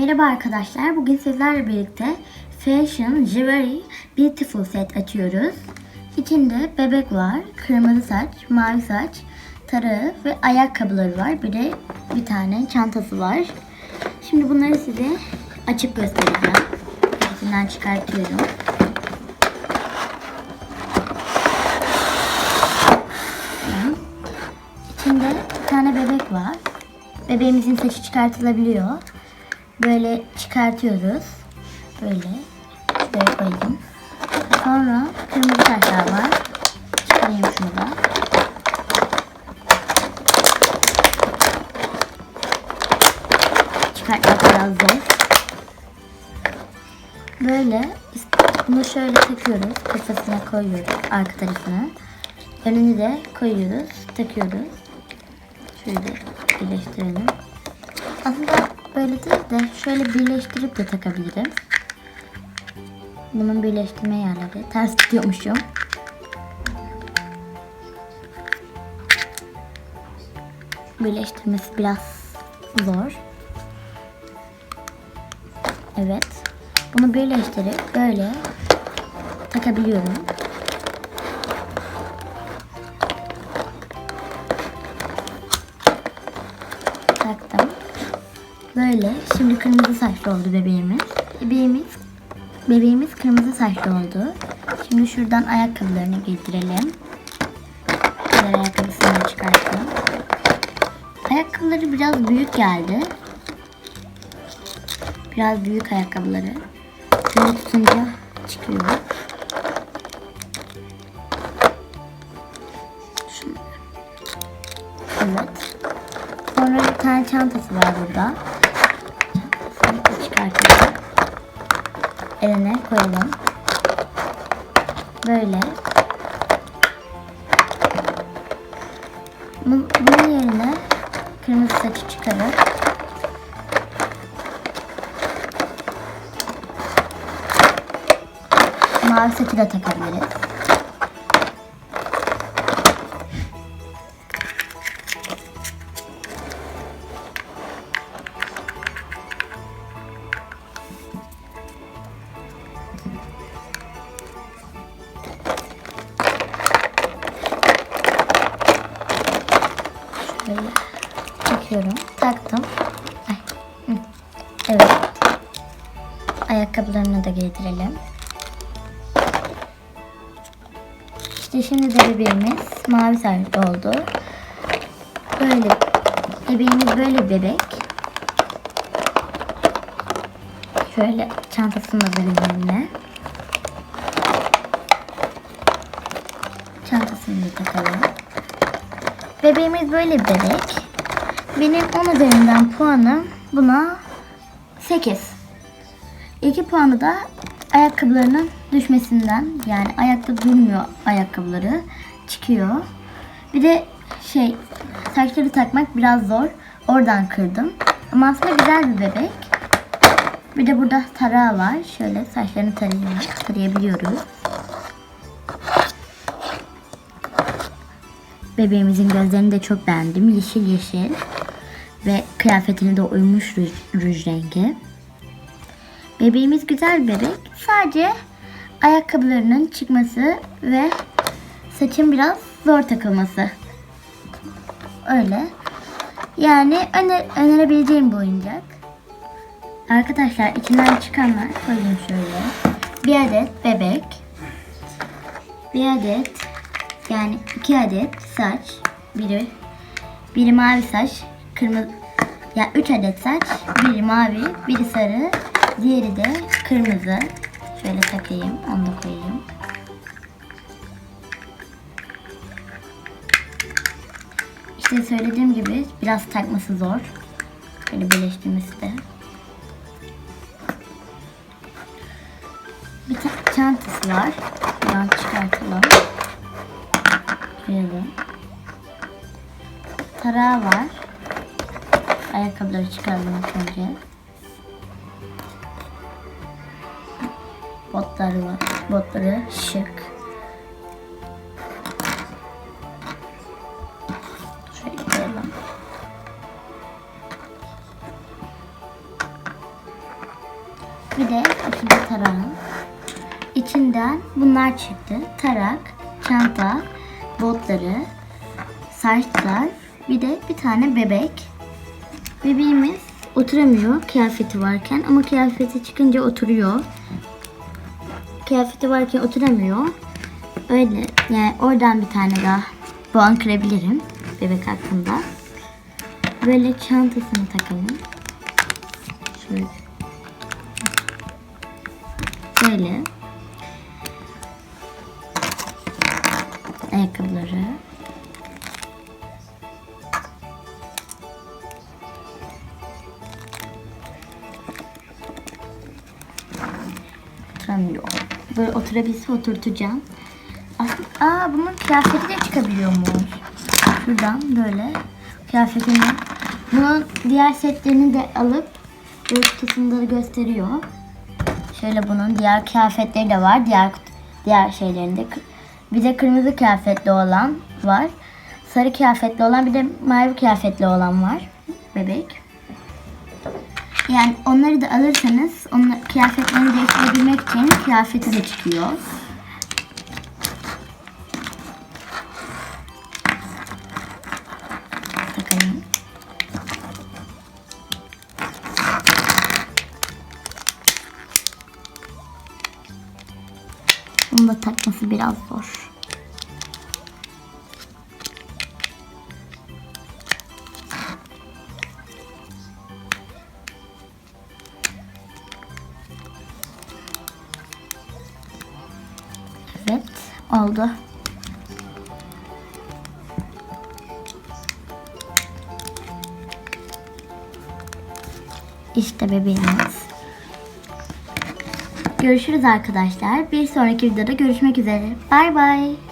Merhaba arkadaşlar. Bugün sizlerle birlikte Fashion Jewelry Beautiful Set açıyoruz. İçinde bebek var, kırmızı saç, mavi saç, tarağı ve ayakkabıları var. Bir de bir tane çantası var. Şimdi bunları size açıp göstereceğim. İçinden çıkartıyorum. İçinde bir tane bebek var. Bebeğimizin saçı çıkartılabiliyor. Böyle çıkartıyoruz. Böyle. Şuraya koyayım. Sonra kırmızı taşlar var. Çıkarayım şunu da. Çıkartmak biraz zor. Böyle bunu şöyle takıyoruz. Kafasına koyuyoruz arka tarafına. Önünü de koyuyoruz. Takıyoruz. Şöyle birleştirelim. Aslında böyle değil de şöyle birleştirip de takabilirim. Bunun birleştirme yerleri ters tutuyormuşum. Birleştirmesi biraz zor. Evet. Bunu birleştirip böyle takabiliyorum. Böyle. Şimdi kırmızı saçlı oldu bebeğimiz. Bebeğimiz bebeğimiz kırmızı saçlı oldu. Şimdi şuradan ayakkabılarını giydirelim. Diğer ayakkabısını çıkartalım. Ayakkabıları biraz büyük geldi. Biraz büyük ayakkabıları. Böyle tutunca çıkıyor. Evet. Sonra bir tane çantası var burada. Eline koyalım. Böyle. Bu- Bunun yerine kırmızı saçı çıkarıp mavi saçı da takabiliriz. Takıyorum. Taktım. Ay. Evet. Ayakkabılarını da giydirelim. İşte şimdi de bebeğimiz mavi saçlı oldu. Böyle bebeğimiz böyle bebek. Şöyle çantasını da eline. Çantasını da takalım. Bebeğimiz böyle bebek. Benim 10 üzerinden puanım buna 8. 2 puanı da ayakkabılarının düşmesinden yani ayakta durmuyor ayakkabıları çıkıyor. Bir de şey saçları takmak biraz zor. Oradan kırdım. Ama aslında güzel bir bebek. Bir de burada tarağı var. Şöyle saçlarını tarayayım. Tarayabiliyoruz. Bebeğimizin gözlerini de çok beğendim. Yeşil yeşil. Ve kıyafetine de uymuş ruj, ruj rengi. Bebeğimiz güzel bebek. Sadece ayakkabılarının çıkması ve saçın biraz zor takılması. Öyle. Yani öner önerebileceğim bir oyuncak. Arkadaşlar içinden çıkanlar koyayım şöyle. Bir adet bebek. Bir adet yani iki adet saç. Biri biri mavi saç, kırmızı ya üç adet saç, biri mavi, biri sarı, diğeri de kırmızı. Şöyle takayım, onu da koyayım. İşte söylediğim gibi biraz takması zor. Böyle birleştirmesi de. Bir ta- çantası var. Buradan çıkartalım. Koyalım. Tarağı var. Ayakkabıları çıkaralım ilk önce. Botları var. Botları şık. Şöyle koyalım. Bir de içinde tarağım. İçinden bunlar çıktı. Tarak, çanta, botları, saçlar, bir de bir tane bebek. Bebeğimiz oturamıyor kıyafeti varken ama kıyafeti çıkınca oturuyor. Kıyafeti varken oturamıyor. Öyle yani oradan bir tane daha puan kırabilirim bebek hakkında. Böyle çantasını takalım. Şöyle. Böyle. Ayakkabıları. Oturamıyor. Böyle oturabilse oturtacağım. Aslında, aa bunun kıyafeti de çıkabiliyormuş. Şuradan böyle kıyafetini. Bunun diğer setlerini de alıp böyle kutusunda da gösteriyor. Şöyle bunun diğer kıyafetleri de var. Diğer diğer şeylerinde. Bir de kırmızı kıyafetli olan var. Sarı kıyafetli olan bir de mavi kıyafetli olan var. Bebek. Yani onları da alırsanız onun kıyafetlerini değiştirebilmek için kıyafeti de çıkıyor. Bakalım. Bunu da takması biraz zor. Oldu. İşte bebeğimiz. Görüşürüz arkadaşlar. Bir sonraki videoda görüşmek üzere. Bay bay.